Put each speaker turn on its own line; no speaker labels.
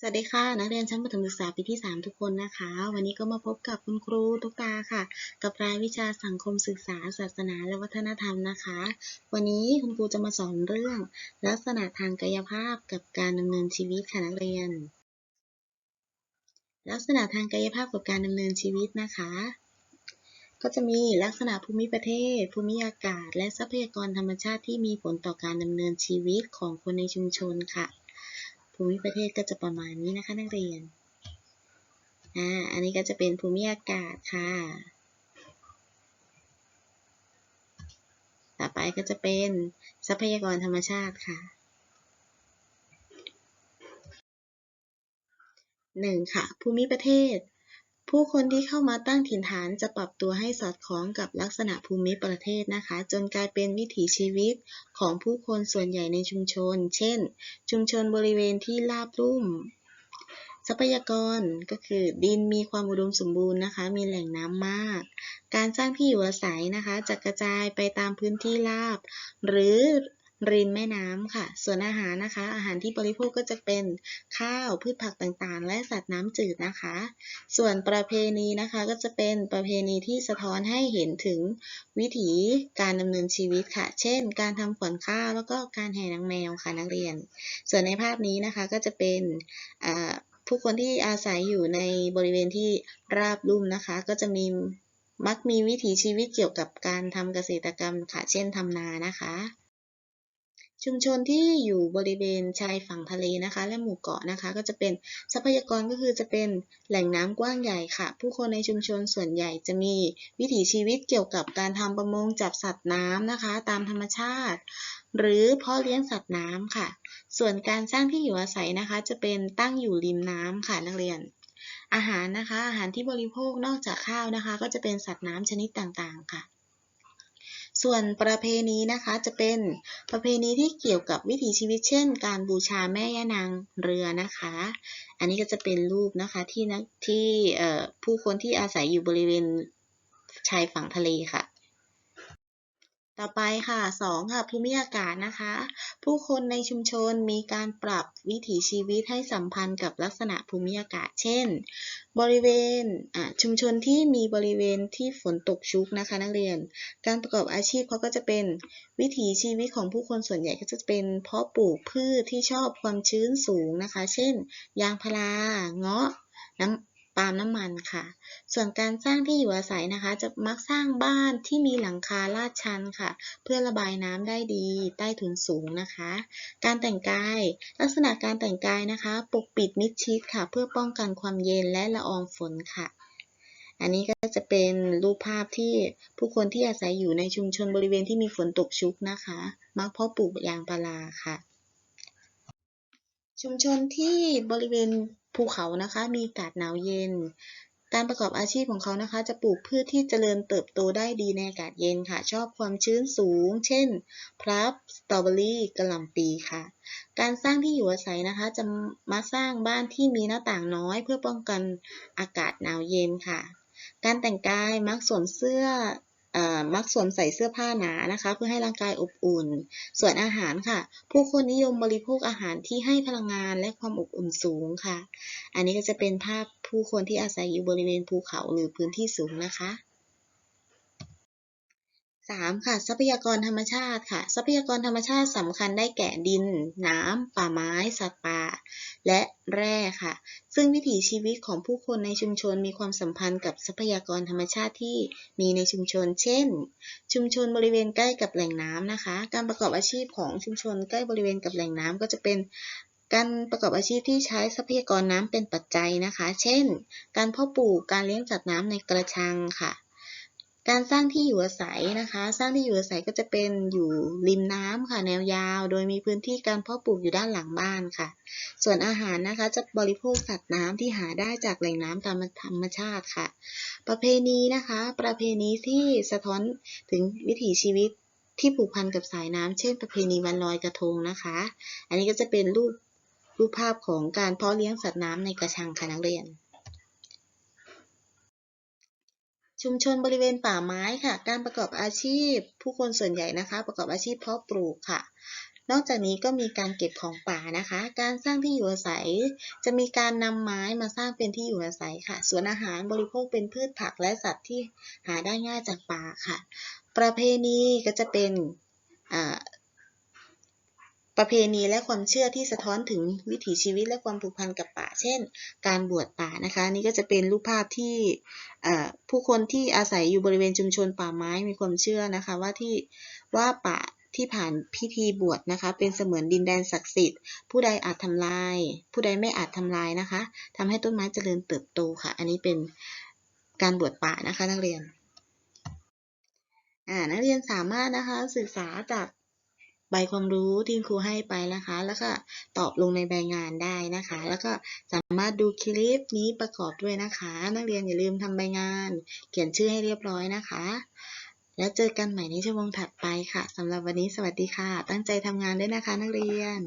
สวัสดีค่ะ นักเรียนชั้นประถมศึกษาปีที่ 3 ทุกคนนะคะ วันนี้ก็มาพบกับคุณครูตุ๊กตาค่ะ กับรายวิชาสังคมศึกษา ศาสนาและวัฒนธรรมนะคะ วันนี้คุณครูจะมาสอนเรื่อง ลักษณะทางกายภาพกับการดำเนินชีวิตค่ะนักเรียน ลักษณะทางกายภาพกับการดำเนินชีวิตนะคะ ก็จะมีลักษณะภูมิประเทศ ภูมิอากาศ และทรัพยากรธรรมชาติที่มีผลต่อการดำเนินชีวิตของคนในชุมชนค่ะ ภูมิประเทศก็จะประมาณนี้นะคะนักเรียน อ่า อันนี้ก็จะเป็นภูมิอากาศค่ะ ต่อไปก็จะเป็นทรัพยากรธรรมชาติค่ะหนึ่งค่ะ ภูมิประเทศ ผู้คนที่เข้ามาตั้งถิ่นฐานจะปรับตัวให้สอดคล้องกับลักษณะภูมิประเทศนะคะ จนกลายเป็นวิถีชีวิตของผู้คนส่วนใหญ่ในชุมชน เช่น ชุมชนบริเวณที่ราบลุ่ม ทรัพยากรก็คือดินมีความอุดมสมบูรณ์นะคะ มีแหล่งน้ำมาก การสร้างที่อยู่อาศัยนะคะจะกระจายไปตามพื้นที่ราบ หรือ ริมแม่น้ำค่ะ ส่วนอาหารนะคะ อาหารที่บริโภคก็จะเป็นข้าวพืชผักต่างๆ และสัตว์น้ำจืดนะคะ ส่วนประเพณีนะคะก็จะเป็นประเพณีที่สะท้อนให้เห็นถึงวิถีการดำเนินชีวิตค่ะ เช่น การทำขวัญข้าวแล้วก็การแห่นางแมวค่ะนักเรียน ส่วนในภาพนี้นะคะก็จะเป็นผู้คนที่อาศัยอยู่ในบริเวณที่ราบลุ่มนะคะ ก็จะมีมักมีวิถีชีวิตเกี่ยวกับการทำเกษตรกรรมค่ะ เช่นทำนานะคะ ชุมชนที่อยู่บริเวณชายฝั่งทะเลนะคะ และหมู่เกาะนะคะ ก็จะเป็นทรัพยากรก็คือจะเป็นแหล่งน้ำกว้างใหญ่ค่ะ ผู้คนในชุมชนส่วนใหญ่จะมีวิถีชีวิตเกี่ยวกับการทำประมงจับสัตว์น้ำนะคะ ตามธรรมชาติ หรือเพาะเลี้ยงสัตว์น้ำค่ะ ส่วนการสร้างที่อยู่อาศัยนะคะ จะเป็นตั้งอยู่ริมน้ำค่ะนักเรียน อาหารนะคะ อาหารที่บริโภคนอกจากข้าวนะคะ ก็จะเป็นสัตว์น้ำชนิดต่างๆค่ะ ส่วนประเพณีนะคะจะเป็นประเพณีที่เกี่ยวกับวิถีชีวิตเช่น การบูชาแม่ย่านางเรือนะคะ อันนี้ก็จะเป็นรูปนะคะที่นักที่ผู้คนที่อาศัยอยู่บริเวณชายฝั่งทะเลค่ะ ต่อไปค่ะ2ค่ะภูมิอากาศนะคะ ผู้คนในชุมชนมีการปรับวิถีชีวิตให้สัมพันธ์กับลักษณะภูมิอากาศ เช่น บริเวณชุมชนที่มีบริเวณที่ฝนตกชุกนะคะนักเรียน การประกอบอาชีพเขาก็จะเป็นวิถีชีวิตของผู้คนส่วนใหญ่ก็จะเป็นเพาะปลูกพืชที่ชอบความชื้นสูงนะคะ เช่น ยางพารา เงาะน้ำ ปาล์มน้ำมันค่ะ ส่วนการสร้างที่อยู่อาศัยนะคะ จะมักสร้างบ้านที่มีหลังคาลาดชันค่ะ เพื่อระบายน้ำได้ดีใต้ถุนสูงนะคะ การแต่งกาย ลักษณะการแต่งกายนะคะ ปกปิดมิดชิดค่ะ เพื่อป้องกันความเย็นและละอองฝนค่ะ อันนี้ก็จะเป็นรูปภาพที่ผู้คนที่อาศัยอยู่ในชุมชนบริเวณที่มีฝนตกชุกนะคะ มักเพาะปลูกยางพาราค่ะชุมชนที่บริเวณภูเขานะคะมีอากาศหนาวเย็น การประกอบอาชีพของเขานะคะ จะปลูกพืชที่เจริญเติบโตได้ดีในอากาศเย็นค่ะ ชอบความชื้นสูง เช่น พลับ สตรอเบอรี่กระหล่ำปีค่ะ การสร้างที่อยู่อาศัยนะคะ จะมาสร้างบ้านที่มีหน้าต่างน้อย เพื่อป้องกันอากาศหนาวเย็นค่ะ การแต่งกายมักสวมเสื้อ มักสวมใส่เสื้อผ้าหนานะคะ เพื่อให้ร่างกายอบอุ่น ส่วนอาหารค่ะ ผู้คนนิยมบริโภคอาหารที่ให้พลังงานและความอบอุ่นสูงค่ะ อันนี้ก็จะเป็นภาพผู้คนที่อาศัยอยู่บริเวณภูเขาหรือพื้นที่สูงนะคะ 3 ค่ะ ทรัพยากรธรรมชาติค่ะ ทรัพยากรธรรมชาติสำคัญได้แก่ดิน น้ำ ป่าไม้ สัตว์ป่า และแร่ค่ะ ซึ่งวิถีชีวิตของผู้คนในชุมชนมีความสัมพันธ์กับทรัพยากรธรรมชาติที่มีในชุมชน เช่น ชุมชนบริเวณใกล้กับแหล่งน้ำนะคะ การประกอบอาชีพของชุมชนใกล้บริเวณกับแหล่งน้ำก็จะเป็นการประกอบอาชีพที่ใช้ทรัพยากรน้ำเป็นปัจจัยนะคะ เช่น การเพาะปลูก การเลี้ยงสัตว์น้ำในกระชังค่ะ การสร้างที่อยู่อาศัยนะคะ สร้างที่อยู่อาศัยก็จะเป็นอยู่ริมน้ำค่ะแนวยาว โดยมีพื้นที่การเพาะปลูกอยู่ด้านหลังบ้านค่ะ ส่วนอาหารนะคะจะบริโภคสัตว์น้ำที่หาได้จากแหล่งน้ำตามธรรมชาติค่ะ ประเพณีนะคะ ประเพณีที่สะท้อนถึงวิถีชีวิตที่ผูกพันกับสายน้ำเช่น ประเพณีวันลอยกระทงนะคะ อันนี้ก็จะเป็นรูปรูปภาพของการเพาะเลี้ยงสัตว์น้ำในกระชังค่ะนักเรียน ชุมชนบริเวณป่าไม้ค่ะ การประกอบอาชีพ ผู้คนส่วนใหญ่นะคะ ประกอบอาชีพเพาะปลูกค่ะ นอกจากนี้ก็มีการเก็บของป่านะคะ การสร้างที่อยู่อาศัย จะมีการนำไม้มาสร้างเป็นที่อยู่อาศัยค่ะส่วนอาหารบริโภคเป็นพืชผักและสัตว์ที่หาได้ง่ายจากป่าค่ะ ประเพณีก็จะเป็น ประเพณีและความเชื่อที่สะท้อนถึงวิถีชีวิตและความผูกพันกับป่า เช่น การบวชป่านะคะ นี่ก็จะเป็นรูปภาพที่ผู้คนที่อาศัยอยู่บริเวณชุมชนป่าไม้มีความเชื่อนะคะว่าที่ว่าป่าที่ผ่านพิธีบวชนะคะ เป็นเสมือนดินแดนศักดิ์สิทธิ์ ผู้ใดอาจทำลาย ผู้ใดไม่อาจทำลายนะคะทำให้ต้นไม้เจริญเติบโตค่ะ อันนี้เป็นการบวชป่านะคะนักเรียนนักเรียนสามารถนะคะศึกษาจาก ใบความรู้ที่ครูให้ไปนะคะ แล้วก็ตอบลงในใบงานได้นะคะ แล้วก็สามารถดูคลิปนี้ประกอบด้วยนะคะ นักเรียนอย่าลืมทำใบงาน เขียนชื่อให้เรียบร้อยนะคะ แล้วเจอกันใหม่ในชั่วโมงถัดไปค่ะสำหรับวันนี้สวัสดีค่ะ ตั้งใจทำงานด้วยนะคะ นักเรียน